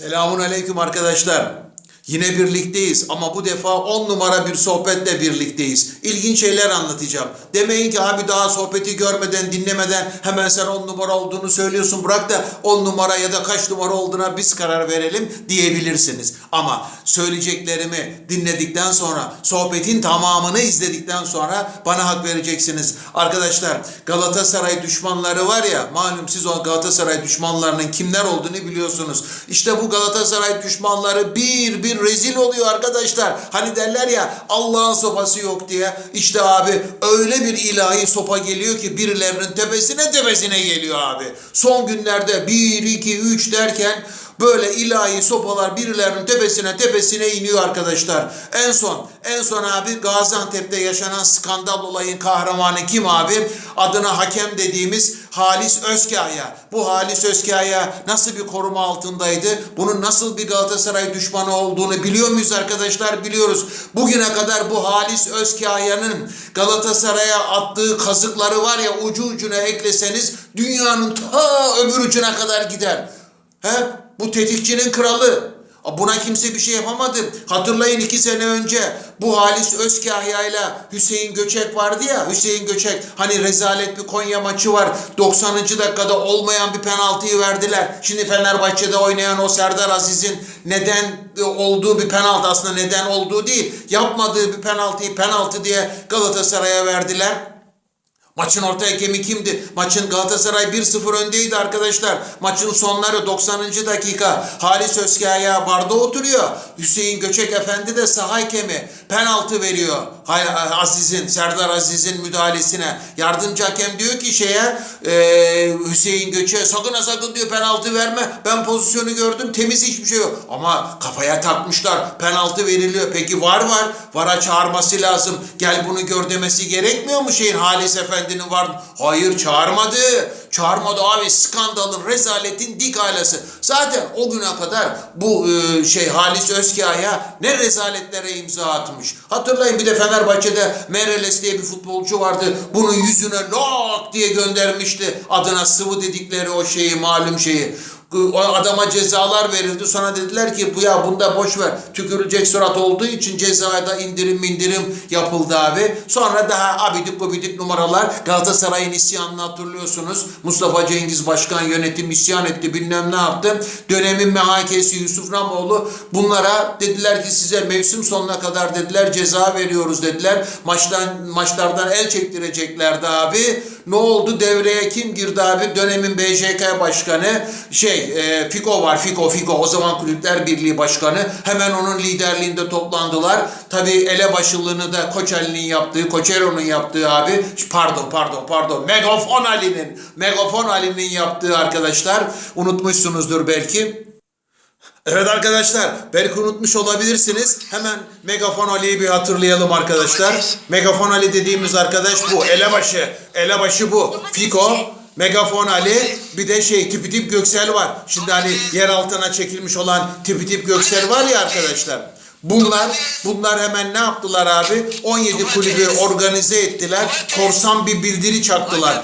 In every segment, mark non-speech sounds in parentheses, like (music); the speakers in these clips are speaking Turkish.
Selamun aleyküm arkadaşlar. Yine birlikteyiz ama bu defa 10 numara bir sohbetle birlikteyiz. İlginç şeyler anlatacağım. Demeyin ki abi daha sohbeti görmeden, dinlemeden hemen sen 10 numara olduğunu söylüyorsun. Bırak da 10 numara ya da kaç numara olduğuna biz karar verelim diyebilirsiniz. Ama söyleyeceklerimi dinledikten sonra, sohbetin tamamını izledikten sonra bana hak vereceksiniz. Arkadaşlar Galatasaray düşmanları var ya, malum siz o Galatasaray düşmanlarının kimler olduğunu biliyorsunuz. İşte bu Galatasaray düşmanları bir bir rezil oluyor arkadaşlar. Hani derler ya Allah'ın sopası yok diye. İşte abi öyle bir ilahi sopa geliyor ki birilerinin tepesine tepesine geliyor abi. Son günlerde 1, 2, 3 derken Böyle ilahi sopalar birilerinin tepesine tepesine iniyor arkadaşlar. En son, en son abi Gaziantep'te yaşanan skandal olayın kahramanı kim abi? Adına hakem dediğimiz Halis Özkaya. Bu Halis Özkaya nasıl bir koruma altındaydı? Bunun nasıl bir Galatasaray düşmanı olduğunu biliyor muyuz arkadaşlar? Biliyoruz. Bugüne kadar bu Halis Özkaya'nın Galatasaray'a attığı kazıkları var ya ucu ucuna ekleseniz dünyanın ta öbür ucuna kadar gider. He? Bu tetikçinin kralı. Buna kimse bir şey yapamadı. Hatırlayın iki sene önce bu Halis Özkahya ile Hüseyin Göçek vardı ya. Hüseyin Göçek hani rezalet bir Konya maçı var. 90. dakikada olmayan bir penaltıyı verdiler. Şimdi Fenerbahçe'de oynayan o Serdar Aziz'in neden olduğu bir penaltı aslında neden olduğu değil. Yapmadığı bir penaltıyı penaltı diye Galatasaray'a verdiler. Maçın orta hakemi kimdi? Maçın Galatasaray 1-0 öndeydi arkadaşlar. Maçın sonları 90. dakika. Halis Özkaya barda oturuyor. Hüseyin Göçek Efendi de saha hakemi. Penaltı veriyor. Aziz'in, Serdar Aziz'in müdahalesine. Yardımcı hakem diyor ki şeye e, Hüseyin Göçek'e sakın ha sakın diyor penaltı verme. Ben pozisyonu gördüm temiz hiçbir şey yok. Ama kafaya takmışlar. Penaltı veriliyor. Peki var var. Vara çağırması lazım. Gel bunu gör demesi gerekmiyor mu şeyin Halis Efendi'nin var? Hayır çağırmadı. Çağırmadı abi skandalın, rezaletin dik alası. Zaten o güne kadar bu e, şey Halis Özkaya ne rezaletlere imza atmış. Hatırlayın bir de Fenerbahçe'de Mereles diye bir futbolcu vardı. Bunun yüzüne lak diye göndermişti. Adına sıvı dedikleri o şeyi malum şeyi. O adama cezalar verildi. Sonra dediler ki bu ya bunda boş ver. Tükürülecek surat olduğu için cezada indirim indirim yapıldı abi. Sonra daha abidik gubidik numaralar Galatasaray'ın isyanını hatırlıyorsunuz. Mustafa Cengiz Başkan yönetim isyan etti bilmem ne yaptı. Dönemin MHK'si Yusuf Ramoğlu bunlara dediler ki size mevsim sonuna kadar dediler ceza veriyoruz dediler. Maçtan maçlardan el çektireceklerdi abi. Ne oldu devreye kim girdi abi? Dönemin BJK başkanı şey e, Fiko var Fiko Fiko o zaman Kulüpler Birliği Başkanı hemen onun liderliğinde toplandılar. Tabi elebaşılığını da Koç Ali'nin yaptığı Koçero'nun yaptığı abi pardon pardon pardon Megafon Ali'nin Megafon Ali'nin yaptığı arkadaşlar unutmuşsunuzdur belki. Evet arkadaşlar belki unutmuş olabilirsiniz. Hemen Megafon Ali'yi bir hatırlayalım arkadaşlar. Megafon Ali dediğimiz arkadaş bu. Elebaşı. Elebaşı bu. Fiko. Megafon Ali bir de şey tipi tip Göksel var. Şimdi hani yer altına çekilmiş olan tipi tip Göksel var ya arkadaşlar. Bunlar bunlar hemen ne yaptılar abi? 17 kulübü organize ettiler. Korsan bir bildiri çaktılar.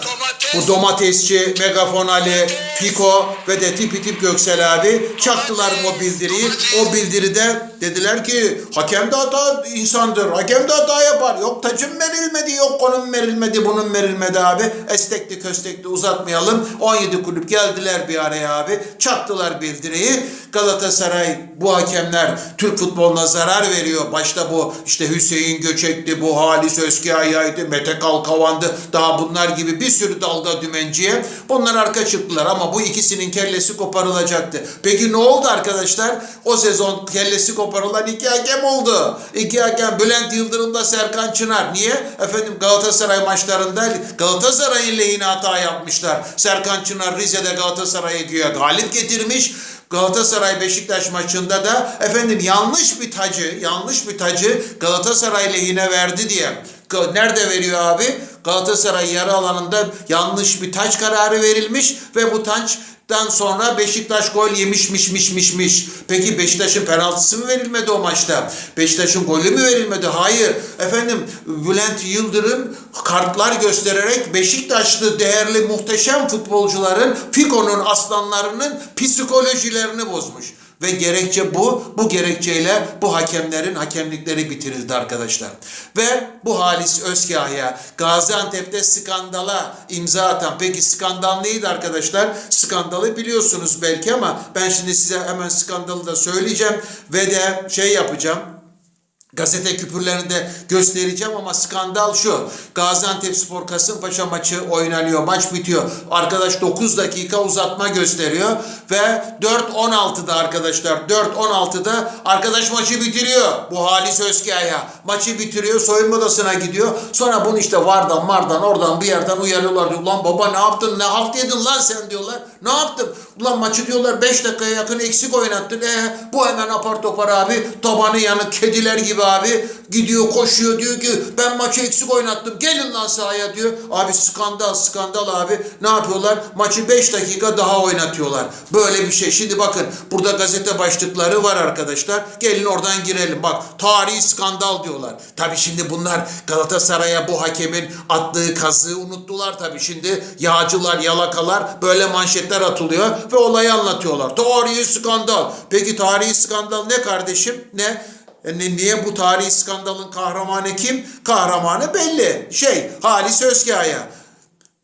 Bu domatesçi, Megafon Ali, Fiko ve de tipi tip Göksel abi çaktılar o bildiriyi. O bildiride dediler ki hakem de hata insandır. Hakem de hata yapar. Yok tacım verilmedi, yok konum verilmedi, bunun verilmedi abi. Estekli köstekli uzatmayalım. 17 kulüp geldiler bir araya abi. Çaktılar bildiriyi. Galatasaray bu hakemler Türk futboluna zarar veriyor. Başta bu işte Hüseyin Göçek'ti, bu Halis Özkaya'ydı, Mete Kalkavan'dı. Daha bunlar gibi bir sürü dalga dümenciye. Bunlar arka çıktılar ama bu ikisinin kellesi koparılacaktı. Peki ne oldu arkadaşlar? O sezon kellesi koparılan iki hakem oldu. İki hakem Bülent Yıldırım'da Serkan Çınar. Niye? Efendim Galatasaray maçlarında Galatasaray'ın lehine hata yapmışlar. Serkan Çınar Rize'de Galatasaray'ı güya galip getirmiş. Galatasaray Beşiktaş maçında da efendim yanlış bir tacı, yanlış bir tacı Galatasaray lehine verdi diye. Nerede veriyor abi? Galatasaray yarı alanında yanlış bir taç kararı verilmiş ve bu taçtan sonra Beşiktaş gol yemişmiş miş miş miş. Peki Beşiktaş'ın penaltısı mı verilmedi o maçta? Beşiktaş'ın golü mü verilmedi? Hayır. Efendim Bülent Yıldırım kartlar göstererek Beşiktaşlı değerli muhteşem futbolcuların Fiko'nun aslanlarının psikolojilerini bozmuş. Ve gerekçe bu. Bu gerekçeyle bu hakemlerin hakemlikleri bitirildi arkadaşlar. Ve bu Halis Özkahya Gaziantep'te skandala imza atan. Peki skandal neydi arkadaşlar? Skandalı biliyorsunuz belki ama ben şimdi size hemen skandalı da söyleyeceğim. Ve de şey yapacağım. Gazete küpürlerinde göstereceğim ama skandal şu. Gaziantep Spor Kasımpaşa maçı oynanıyor. Maç bitiyor. Arkadaş 9 dakika uzatma gösteriyor. Ve 4-16'da arkadaşlar 4-16'da arkadaş maçı bitiriyor. Bu Halis Özkaya. Maçı bitiriyor. Soyunma odasına gidiyor. Sonra bunu işte vardan mardan oradan bir yerden uyarıyorlar. Diyor, Ulan baba ne yaptın? Ne halt yedin lan sen diyorlar. Ne yaptım? Ulan maçı diyorlar 5 dakikaya yakın eksik oynattın. E bu hemen apar topar abi tabanı yanık kediler gibi abi gidiyor koşuyor diyor ki ben maçı eksik oynattım gelin lan sahaya diyor. Abi skandal skandal abi ne yapıyorlar? Maçı 5 dakika daha oynatıyorlar. Böyle bir şey. Şimdi bakın burada gazete başlıkları var arkadaşlar. Gelin oradan girelim. Bak tarihi skandal diyorlar. Tabii şimdi bunlar Galatasaray'a bu hakemin attığı kazığı unuttular tabii. Şimdi yağcılar, yalakalar böyle manşetler atılıyor ve olayı anlatıyorlar. Tarihi skandal. Peki tarihi skandal ne kardeşim? Ne? E ni- niye bu tarihi skandalın kahramanı kim? Kahramanı belli. Şey, Halis Özkaya.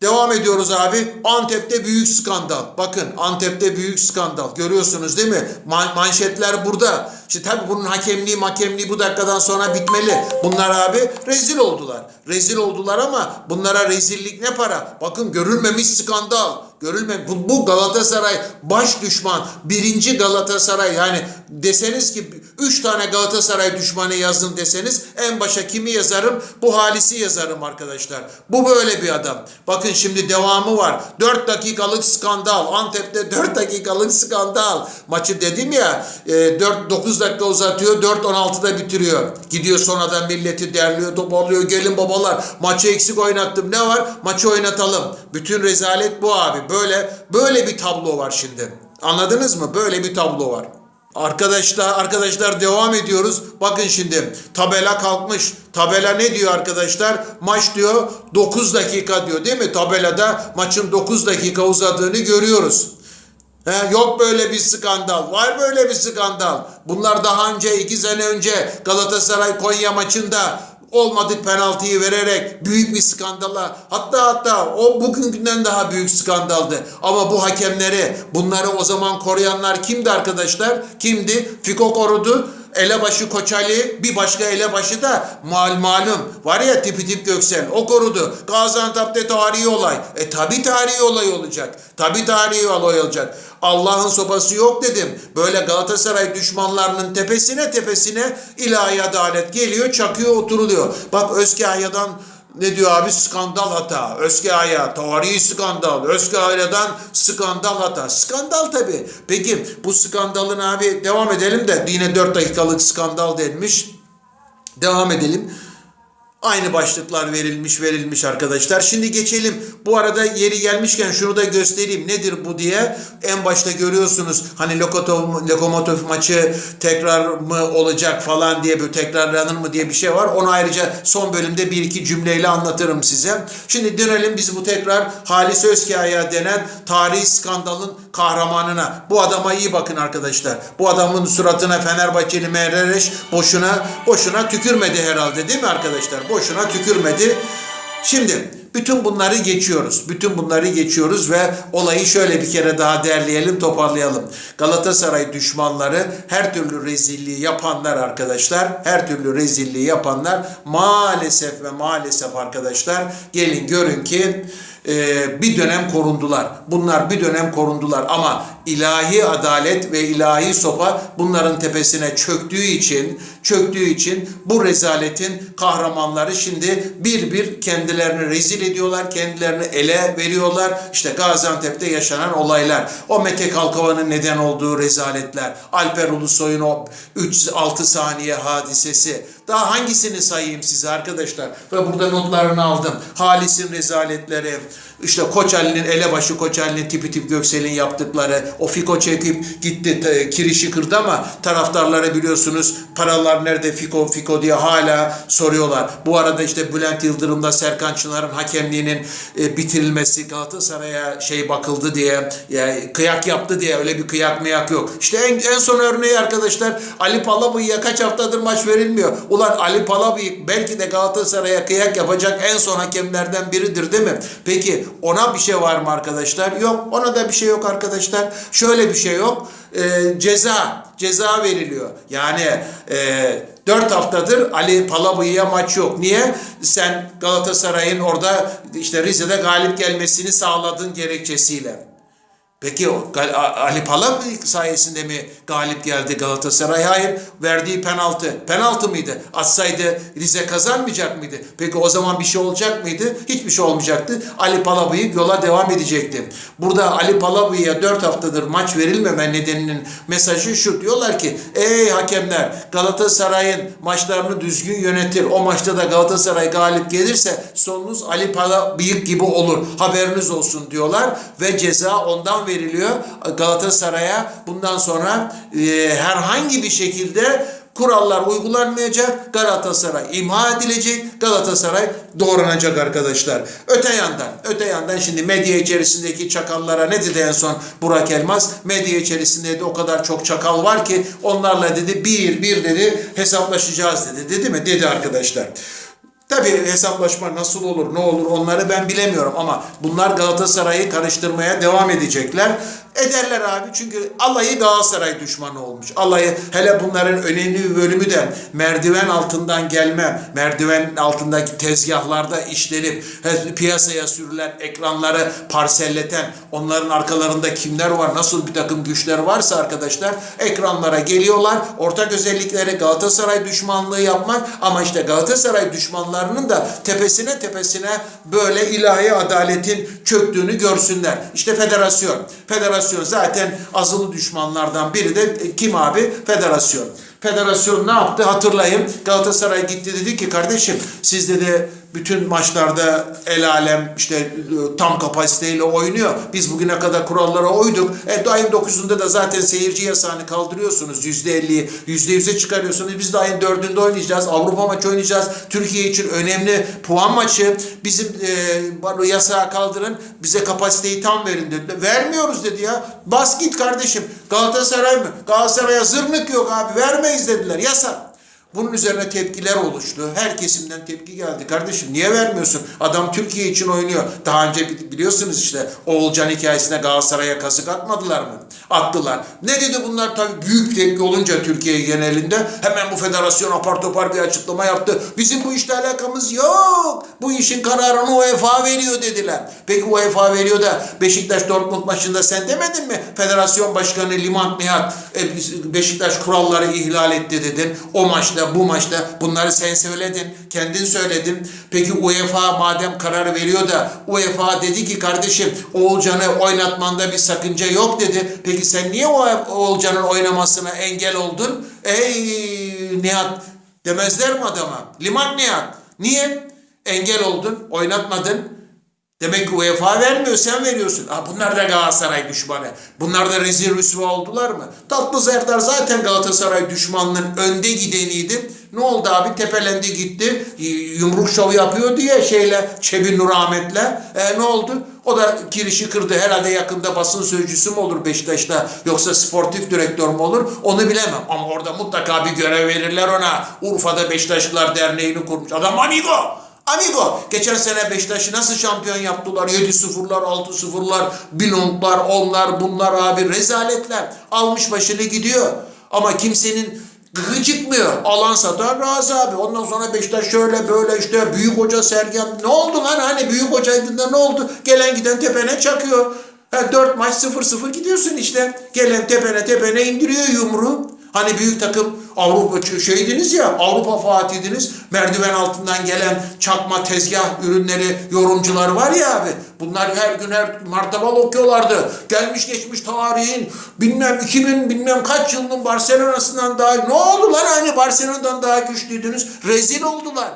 Devam ediyoruz abi. Antep'te büyük skandal. Bakın Antep'te büyük skandal. Görüyorsunuz değil mi? Man- manşetler burada. İşte tabii bunun hakemliği makemliği bu dakikadan sonra bitmeli. Bunlar abi rezil oldular. Rezil oldular ama bunlara rezillik ne para? Bakın görülmemiş skandal. Görülme bu, bu Galatasaray baş düşman. Birinci Galatasaray yani deseniz ki üç tane Galatasaray düşmanı yazın deseniz en başa kimi yazarım? Bu Halis'i yazarım arkadaşlar. Bu böyle bir adam. Bakın şimdi devamı var. 4 dakikalık skandal. Antep'te 4 dakikalık skandal. Maçı dedim ya e, 4 9 dakika uzatıyor. 4-16'da bitiriyor. Gidiyor sonradan milleti derliyor, toparlıyor. Gelin babalar maçı eksik oynattım. Ne var? Maçı oynatalım. Bütün rezalet bu abi. Böyle böyle bir tablo var şimdi. Anladınız mı? Böyle bir tablo var. Arkadaşlar arkadaşlar devam ediyoruz. Bakın şimdi tabela kalkmış. Tabela ne diyor arkadaşlar? Maç diyor 9 dakika diyor değil mi? Tabelada maçın 9 dakika uzadığını görüyoruz. He, yok böyle bir skandal. Var böyle bir skandal. Bunlar daha önce iki sene önce Galatasaray Konya maçında olmadık penaltıyı vererek büyük bir skandala hatta hatta o bugünkünden daha büyük skandaldı. Ama bu hakemleri bunları o zaman koruyanlar kimdi arkadaşlar? Kimdi? Fiko korudu. Elebaşı Koçali bir başka elebaşı da mal malum var ya tipi tip Göksel o korudu. Gaziantep'te tarihi olay. E tabi tarihi olay olacak. Tabi tarihi olay olacak. Allah'ın sopası yok dedim. Böyle Galatasaray düşmanlarının tepesine tepesine ilahi adalet geliyor çakıyor oturuluyor. Bak Özkahya'dan ne diyor abi skandal hata. Özkaya tarihi skandal. Özkaya'dan skandal hata. Skandal tabi. Peki bu skandalın abi devam edelim de yine 4 dakikalık skandal denmiş. Devam edelim. Aynı başlıklar verilmiş verilmiş arkadaşlar. Şimdi geçelim. Bu arada yeri gelmişken şunu da göstereyim. Nedir bu diye. En başta görüyorsunuz hani Lokomotiv, Lokomotiv maçı tekrar mı olacak falan diye bir tekrarlanır mı diye bir şey var. Onu ayrıca son bölümde bir iki cümleyle anlatırım size. Şimdi dönelim biz bu tekrar Halis Özkaya denen tarihi skandalın kahramanına. Bu adama iyi bakın arkadaşlar. Bu adamın suratına Fenerbahçeli Merreş boşuna boşuna tükürmedi herhalde değil mi arkadaşlar? Boşuna tükürmedi. Şimdi bütün bunları geçiyoruz. Bütün bunları geçiyoruz ve olayı şöyle bir kere daha derleyelim, toparlayalım. Galatasaray düşmanları her türlü rezilliği yapanlar arkadaşlar, her türlü rezilliği yapanlar maalesef ve maalesef arkadaşlar gelin görün ki e, bir dönem korundular. Bunlar bir dönem korundular ama ilahi adalet ve ilahi sopa bunların tepesine çöktüğü için çöktüğü için bu rezaletin kahramanları şimdi bir bir kendilerini rezil ediyorlar, kendilerini ele veriyorlar. İşte Gaziantep'te yaşanan olaylar, o Mete Kalkava'nın neden olduğu rezaletler, Alper Ulusoy'un o 3-6 saniye hadisesi. Daha hangisini sayayım size arkadaşlar? Ve burada notlarını aldım. Halis'in rezaletleri, işte Koç Ali'nin elebaşı Koç Ali'nin tipi tip Göksel'in yaptıkları o Fiko çekip gitti t- kirişi kırdı ama taraftarlara biliyorsunuz paralar nerede Fiko Fiko diye hala soruyorlar. Bu arada işte Bülent Yıldırım'da Serkan Çınar'ın hakemliğinin e, bitirilmesi Galatasaray'a şey bakıldı diye yani kıyak yaptı diye öyle bir kıyak mıyak yok. İşte en, en son örneği arkadaşlar Ali Palabıyık'a kaç haftadır maç verilmiyor. Ulan Ali Palabıyık belki de Galatasaray'a kıyak yapacak en son hakemlerden biridir değil mi? Peki ona bir şey var mı arkadaşlar? Yok. Ona da bir şey yok arkadaşlar. Şöyle bir şey yok. Ee, ceza. Ceza veriliyor. Yani e, 4 haftadır Ali Palabıyık'a maç yok. Niye? Sen Galatasaray'ın orada işte Rize'de galip gelmesini sağladın gerekçesiyle. Peki Ali Palabıyık sayesinde mi galip geldi Galatasaray? Hayır. Verdiği penaltı. Penaltı mıydı? Atsaydı Rize kazanmayacak mıydı? Peki o zaman bir şey olacak mıydı? Hiçbir şey olmayacaktı. Ali Palabıyık yola devam edecekti. Burada Ali Palabıyık'a 4 haftadır maç verilmeme nedeninin mesajı şu. Diyorlar ki ey hakemler Galatasaray'ın maçlarını düzgün yönetir. O maçta da Galatasaray galip gelirse sonunuz Ali Palabıyık gibi olur. Haberiniz olsun diyorlar ve ceza ondan veriliyor Galatasaray'a. Bundan sonra e, herhangi bir şekilde kurallar uygulanmayacak. Galatasaray imha edilecek. Galatasaray doğranacak arkadaşlar. Öte yandan, öte yandan şimdi medya içerisindeki çakallara ne dedi en son Burak Elmas? Medya içerisinde de o kadar çok çakal var ki onlarla dedi bir bir dedi hesaplaşacağız dedi. Dedi mi? Dedi arkadaşlar. Tabii hesaplaşma nasıl olur, ne olur onları ben bilemiyorum ama bunlar Galatasaray'ı karıştırmaya devam edecekler. Ederler abi çünkü alayı Galatasaray düşmanı olmuş. Alayı hele bunların önemli bir bölümü de merdiven altından gelme, merdiven altındaki tezgahlarda işlenip piyasaya sürülen ekranları parselleten, onların arkalarında kimler var, nasıl bir takım güçler varsa arkadaşlar ekranlara geliyorlar. Ortak özellikleri Galatasaray düşmanlığı yapmak ama işte Galatasaray düşmanlarının da tepesine tepesine böyle ilahi adaletin çöktüğünü görsünler. İşte federasyon. Federasyon zaten azılı düşmanlardan biri de e, kim abi? Federasyon. Federasyon ne yaptı hatırlayın. Galatasaray gitti dedi ki kardeşim siz dedi bütün maçlarda el alem işte e, tam kapasiteyle oynuyor. Biz bugüne kadar kurallara uyduk. E ayın 9'unda da zaten seyirci yasağını kaldırıyorsunuz. %50'yi %100'e çıkarıyorsunuz. Biz de ayın 4'ünde oynayacağız. Avrupa maçı oynayacağız. Türkiye için önemli puan maçı. Bizim e, yasağı kaldırın. Bize kapasiteyi tam verin dedi. Vermiyoruz dedi ya. Bas git kardeşim. Galatasaray mı? Galatasaray'a zırnık yok abi. Vermeyiz dediler. Yasak. Bunun üzerine tepkiler oluştu. Her kesimden tepki geldi. Kardeşim niye vermiyorsun? Adam Türkiye için oynuyor. Daha önce bi- biliyorsunuz işte Oğulcan hikayesine Galatasaray'a kazık atmadılar mı? Attılar. Ne dedi bunlar? Tabii büyük tepki olunca Türkiye genelinde hemen bu federasyon apar topar bir açıklama yaptı. Bizim bu işle alakamız yok. Bu işin kararını UEFA veriyor dediler. Peki UEFA veriyor da Beşiktaş Dortmund maçında sen demedin mi? Federasyon Başkanı Liman Nihat e, Beşiktaş kuralları ihlal etti dedin. O maçta bu maçta bunları sen söyledin. Kendin söyledin. Peki UEFA madem karar veriyor da UEFA dedi ki kardeşim Oğulcan'ı oynatmanda bir sakınca yok dedi. Peki sen niye Oğulcan'ın oynamasına engel oldun? Ey Nihat demezler mi adama? Liman Nihat. Niye? Engel oldun, oynatmadın. Demek ki UEFA vermiyor, sen veriyorsun. Ha, bunlar da Galatasaray düşmanı. Bunlar da rezil rüsva oldular mı? Tatlı Serdar zaten Galatasaray düşmanlığının önde gideniydi. Ne oldu abi? Tepelendi gitti. Yumruk şovu yapıyor diye şeyle, Çebi Nur Ahmet'le. E, ne oldu? O da kirişi kırdı. Herhalde yakında basın sözcüsü mü olur Beşiktaş'ta yoksa sportif direktör mü olur? Onu bilemem. Ama orada mutlaka bir görev verirler ona. Urfa'da Beşiktaşlılar Derneği'ni kurmuş. Adam amigo. Amigo, geçen sene Beşiktaş'ı nasıl şampiyon yaptılar? 7-0'lar, 6-0'lar, Bilonglar, onlar, bunlar abi rezaletler. Almış başını gidiyor. Ama kimsenin gıkı çıkmıyor. Alan satan razı abi. Ondan sonra Beşiktaş şöyle böyle işte büyük hoca Sergen. Ne oldu lan hani büyük hocaydın da ne oldu? Gelen giden tepene çakıyor. Ha, 4 maç 0-0 gidiyorsun işte. Gelen tepene tepene indiriyor yumruğu. Hani büyük takım Avrupa şeydiniz ya Avrupa Fatih'diniz. Merdiven altından gelen çakma tezgah ürünleri yorumcular var ya abi. Bunlar her gün her martabal okuyorlardı. Gelmiş geçmiş tarihin bilmem 2000 bilmem kaç yılının Barcelona'sından daha ne oldu lan hani Barcelona'dan daha güçlüydünüz. Rezil oldular.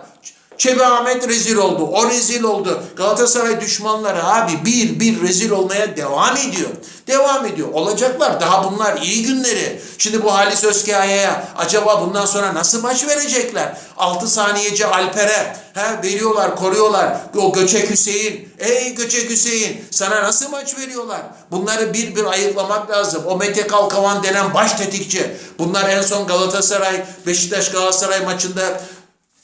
Çebi Ahmet rezil oldu. O rezil oldu. Galatasaray düşmanları abi bir bir rezil olmaya devam ediyor. Devam ediyor. Olacaklar. Daha bunlar iyi günleri. Şimdi bu Halis Özkaya'ya acaba bundan sonra nasıl maç verecekler? 6 saniyeci Alper'e he, veriyorlar, koruyorlar. O Göçek Hüseyin. Ey Göçek Hüseyin sana nasıl maç veriyorlar? Bunları bir bir ayıklamak lazım. O Mete Kalkavan denen baş tetikçi. Bunlar en son Galatasaray, Beşiktaş Galatasaray maçında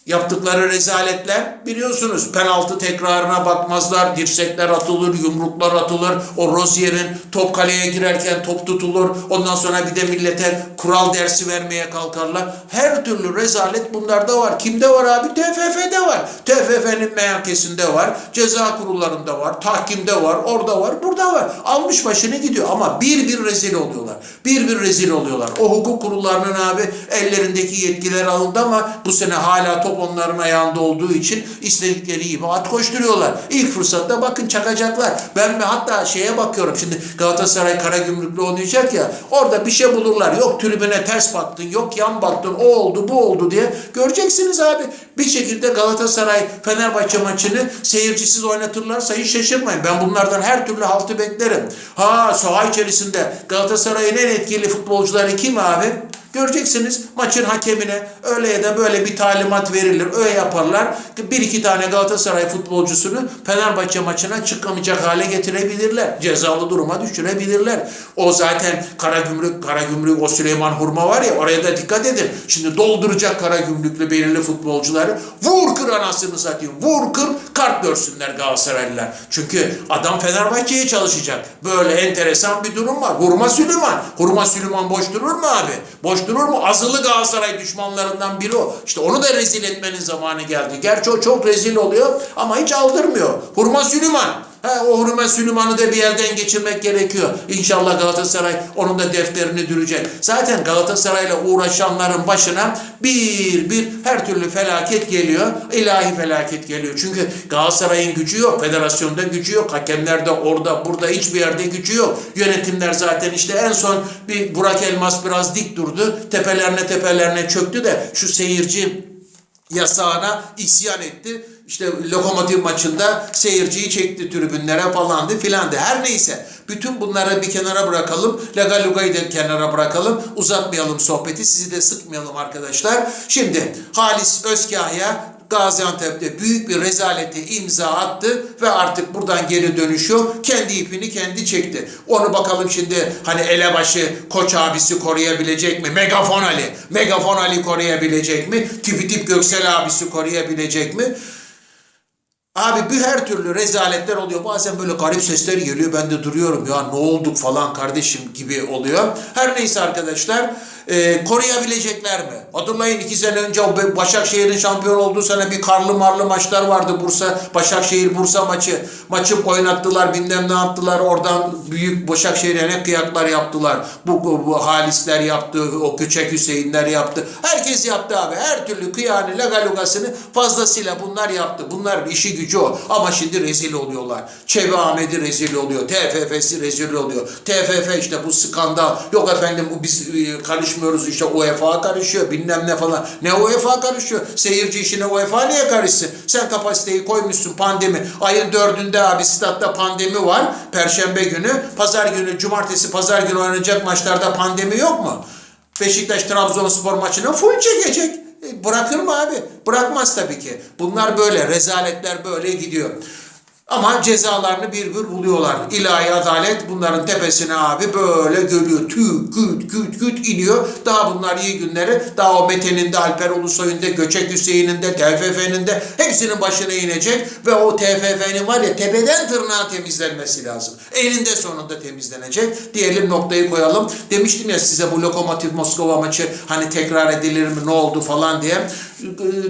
Yaptıkları rezaletler biliyorsunuz penaltı tekrarına bakmazlar, dirsekler atılır, yumruklar atılır, o Rozier'in top kaleye girerken top tutulur, ondan sonra bir de millete kural dersi vermeye kalkarlar. Her türlü rezalet bunlarda var. Kimde var abi? TFF'de var. TFF'nin meyakesinde var, ceza kurullarında var, tahkimde var, orada var, burada var. Almış başını gidiyor ama bir bir rezil oluyorlar. Bir bir rezil oluyorlar. O hukuk kurullarının abi ellerindeki yetkiler alındı ama bu sene hala top onların ayağında olduğu için istedikleri gibi at koşturuyorlar. İlk fırsatta bakın çakacaklar. Ben mi hatta şeye bakıyorum şimdi Galatasaray Karagümrük'le oynayacak ya orada bir şey bulurlar. Yok tribüne ters baktın, yok yan baktın, o oldu bu oldu diye. Göreceksiniz abi. Bir şekilde Galatasaray Fenerbahçe maçını seyircisiz oynatırlarsa hiç şaşırmayın. Ben bunlardan her türlü haltı beklerim. Ha saha içerisinde Galatasaray'ın en etkili futbolcuları kim abi? Göreceksiniz maçın hakemine öyle ya da böyle bir talimat verilir. Öyle yaparlar. Bir iki tane Galatasaray futbolcusunu Fenerbahçe maçına çıkamayacak hale getirebilirler. Cezalı duruma düşürebilirler. O zaten Karagümrük, Karagümrük o Süleyman Hurma var ya oraya da dikkat edin. Şimdi dolduracak Karagümrüklü belirli futbolcuları. Vur kır anasını satayım. Vur kır kart görsünler Galatasaraylılar. Çünkü adam Fenerbahçe'ye çalışacak. Böyle enteresan bir durum var. Hurma Süleyman. Hurma Süleyman boş durur mu abi? Boş durur mu? Azılı Galatasaray düşmanlarından biri o. İşte onu da rezil etmenin zamanı geldi. Gerçi o çok rezil oluyor ama hiç aldırmıyor. Hurma Süleyman. O Hurma Süleyman'ı da bir yerden geçirmek gerekiyor. İnşallah Galatasaray onun da defterini dürecek. Zaten Galatasaray'la uğraşanların başına bir bir her türlü felaket geliyor. İlahi felaket geliyor. Çünkü Galatasaray'ın gücü yok. Federasyonda gücü yok. Hakemlerde orada burada hiçbir yerde gücü yok. Yönetimler zaten işte en son bir Burak Elmas biraz dik durdu. Tepelerine tepelerine çöktü de şu seyirci yasağına isyan etti. İşte lokomotiv maçında seyirciyi çekti tribünlere falandı filandı. Her neyse bütün bunları bir kenara bırakalım. Legal Luga'yı da kenara bırakalım. Uzatmayalım sohbeti. Sizi de sıkmayalım arkadaşlar. Şimdi Halis Özkahya Gaziantep'te büyük bir rezalete imza attı ve artık buradan geri dönüşüyor. Kendi ipini kendi çekti. Onu bakalım şimdi hani elebaşı koç abisi koruyabilecek mi? Megafon Ali. Megafon Ali koruyabilecek mi? Tipi tip Göksel abisi koruyabilecek mi? Abi bir her türlü rezaletler oluyor. Bazen böyle garip sesler geliyor. Ben de duruyorum ya ne olduk falan kardeşim gibi oluyor. Her neyse arkadaşlar e, koruyabilecekler mi? Hatırlayın iki sene önce Başakşehir'in şampiyon olduğu sene bir karlı marlı maçlar vardı. Bursa, Başakşehir Bursa maçı. Maçı oynattılar bilmem ne yaptılar. Oradan büyük Başakşehir'e ne kıyaklar yaptılar. Bu, bu, bu Halisler yaptı. O Küçük Hüseyinler yaptı. Herkes yaptı abi. Her türlü kıyağını legalugasını fazlasıyla bunlar yaptı. Bunlar işi gücü o. Ama şimdi rezil oluyorlar. Çevi Ahmet'i rezil oluyor. TFF'si rezil oluyor. TFF işte bu skandal. Yok efendim bu biz e, karışmıyoruz işte UEFA karışıyor bilmem ne falan. Ne UEFA karışıyor? Seyirci işine UEFA niye karışsın? Sen kapasiteyi koymuşsun pandemi. Ayın dördünde abi statta pandemi var. Perşembe günü. Pazar günü, cumartesi, pazar günü oynanacak maçlarda pandemi yok mu? Beşiktaş Trabzonspor maçını full çekecek. E, Bırakır mı abi? Bırakmaz tabii ki. Bunlar böyle, rezaletler böyle gidiyor. Ama cezalarını bir bir buluyorlar. İlahi adalet bunların tepesine abi böyle görüyor. Tüy, küt, küt, küt iniyor. Daha bunlar iyi günleri. Daha o Mete'nin de, Alper Ulusoy'un da, Göçek Hüseyin'in de, TFF'nin de hepsinin başına inecek. Ve o TFF'nin var ya tepeden tırnağa temizlenmesi lazım. Elinde sonunda temizlenecek. Diyelim noktayı koyalım. Demiştim ya size bu Lokomotiv Moskova maçı hani tekrar edilir mi ne oldu falan diye.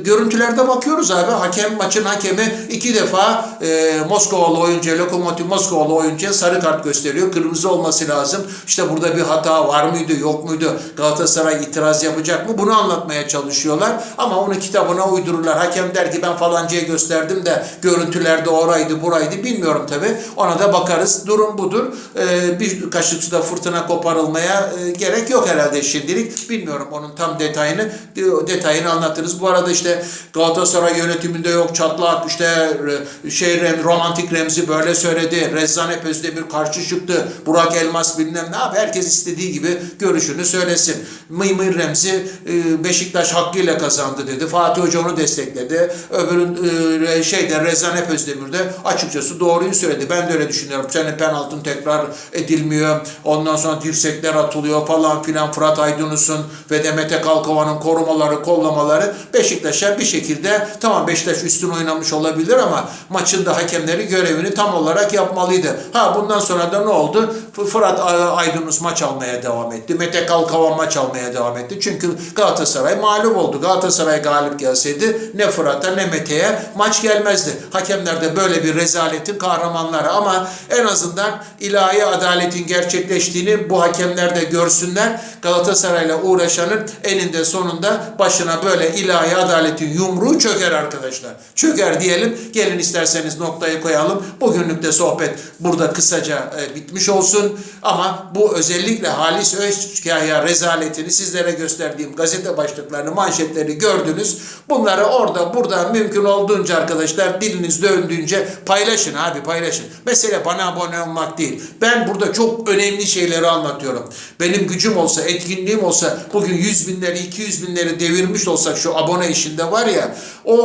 Görüntülerde bakıyoruz abi. Hakem maçın hakemi iki defa e, Moskovalı oyuncuya, Lokomotiv Moskovalı oyuncuya sarı kart gösteriyor. Kırmızı olması lazım. İşte burada bir hata var mıydı, yok muydu? Galatasaray itiraz yapacak mı? Bunu anlatmaya çalışıyorlar. Ama onu kitabına uydururlar. Hakem der ki ben falancaya gösterdim de görüntülerde oraydı, buraydı. Bilmiyorum tabii. Ona da bakarız. Durum budur. Ee, bir kaşık suda fırtına koparılmaya e, gerek yok herhalde şimdilik. Bilmiyorum onun tam detayını detayını anlatırız. Bu arada işte Galatasaray yönetiminde yok çatlak işte şey Rem- romantik Remzi böyle söyledi. Rezzan Hep Özdemir karşı çıktı. Burak Elmas bilmem ne abi. Herkes istediği gibi görüşünü söylesin. Mıy Mıy Remzi e, Beşiktaş hakkıyla kazandı dedi. Fatih Hoca onu destekledi. Öbürün e, şeyde Rezzan Hep Özdemir de açıkçası doğruyu söyledi. Ben de öyle düşünüyorum. Senin penaltın tekrar edilmiyor. Ondan sonra dirsekler atılıyor falan filan. Fırat Aydınus'un ve de Mete Kalkovan'ın korumaları, kollamaları Beşiktaş'a bir şekilde tamam Beşiktaş üstün oynamış olabilir ama maçın da hakemleri görevini tam olarak yapmalıydı. Ha bundan sonra da ne oldu? Fırat Aydınus maç almaya devam etti. Mete Kalkavan maç almaya devam etti. Çünkü Galatasaray mağlup oldu. Galatasaray galip gelseydi ne Fırat'a ne Mete'ye maç gelmezdi. Hakemler de böyle bir rezaletin kahramanları ama en azından ilahi adaletin gerçekleştiğini bu hakemler de görsünler. Galatasaray'la uğraşanın eninde sonunda başına böyle ilahi adaletin yumruğu çöker arkadaşlar. Çöker diyelim. Gelin isterseniz noktayı koyalım. Bugünlük de sohbet burada kısaca e, bitmiş olsun. Ama bu özellikle Halis Özkaya rezaletini sizlere gösterdiğim gazete başlıklarını, manşetleri gördünüz. Bunları orada burada mümkün olduğunca arkadaşlar diliniz döndüğünce paylaşın abi paylaşın. Mesele bana abone olmak değil. Ben burada çok önemli şeyleri anlatıyorum. Benim gücüm olsa, etkinliğim olsa bugün 100 binleri, 200 binleri devirmiş olsak şu abone işinde var ya o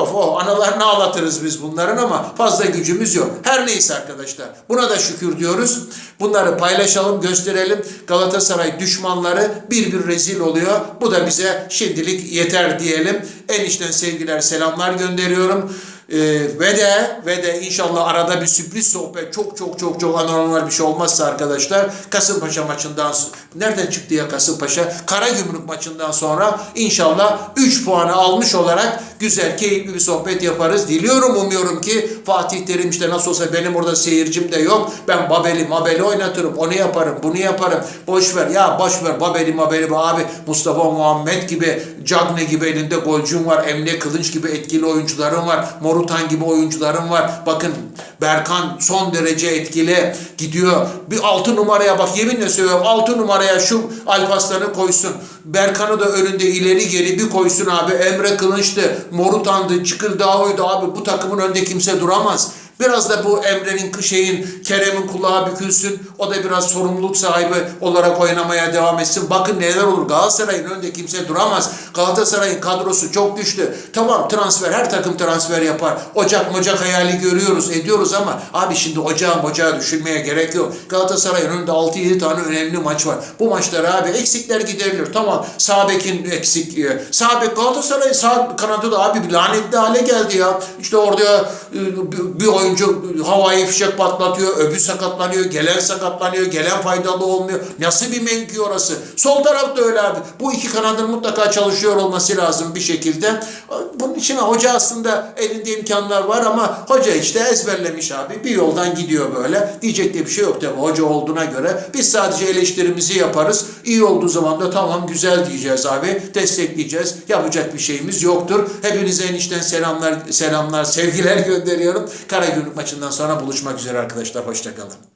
of o analarını ağlatırız biz bunların ama fazla gücümüz yok. Her neyse arkadaşlar. Buna da şükür diyoruz. Bunları paylaşalım, gösterelim. Galatasaray düşmanları bir bir rezil oluyor. Bu da bize şimdilik yeter diyelim. En içten sevgiler, selamlar gönderiyorum. Ee, ve de ve de inşallah arada bir sürpriz sohbet çok çok çok çok anormal bir şey olmazsa arkadaşlar Kasımpaşa maçından nereden çıktı ya Kasımpaşa Karagümrük maçından sonra inşallah 3 puanı almış olarak güzel keyifli bir sohbet yaparız. Diliyorum umuyorum ki Fatih Terim işte nasıl olsa benim orada seyircim de yok. Ben Babeli Mabeli oynatırım. Onu yaparım. Bunu yaparım. Boş ver. Ya boş ver. Babeli Mabeli be abi. Mustafa Muhammed gibi Cagne gibi elinde golcüm var. Emre Kılınç gibi etkili oyuncularım var. Morutan gibi oyuncularım var. Bakın Berkan son derece etkili gidiyor. Bir altı numaraya bak yeminle söylüyorum. Altı numaraya şu Alpaslan'ı koysun. Berkan'ı da önünde ileri geri bir koysun abi. Emre Kılınç'tı. Morutan'dı. Çıkıldağ'ıydı abi. Bu takımın önünde kimse duramaz. Biraz da bu Emre'nin şeyin Kerem'in kulağı bükülsün. O da biraz sorumluluk sahibi olarak oynamaya devam etsin. Bakın neler olur. Galatasaray'ın önünde kimse duramaz. Galatasaray'ın kadrosu çok güçlü. Tamam transfer her takım transfer yapar. Ocak mocak hayali görüyoruz ediyoruz ama abi şimdi ocağı mocağı düşünmeye gerek yok. Galatasaray'ın önünde 6-7 tane önemli maç var. Bu maçlar abi eksikler giderilir. Tamam sağ bekin eksik. e, Sağ kanadı da abi lanetli hale geldi ya. İşte orada e, bir- bir oyuncu havai fişek patlatıyor, öbür sakatlanıyor, gelen sakatlanıyor, gelen faydalı olmuyor. Nasıl bir mevki orası? Sol taraf da öyle abi. Bu iki kanadın mutlaka çalışıyor olması lazım bir şekilde. Bunun için hoca aslında elinde imkanlar var ama hoca işte ezberlemiş abi. Bir yoldan gidiyor böyle. Diyecek de bir şey yok tabii hoca olduğuna göre. Biz sadece eleştirimizi yaparız. İyi olduğu zaman da tamam güzel diyeceğiz abi. Destekleyeceğiz. Yapacak bir şeyimiz yoktur. Hepinize en içten selamlar, selamlar, sevgiler (laughs) gönderiyorum. Karagümrük maçından sonra buluşmak üzere arkadaşlar. Hoşçakalın.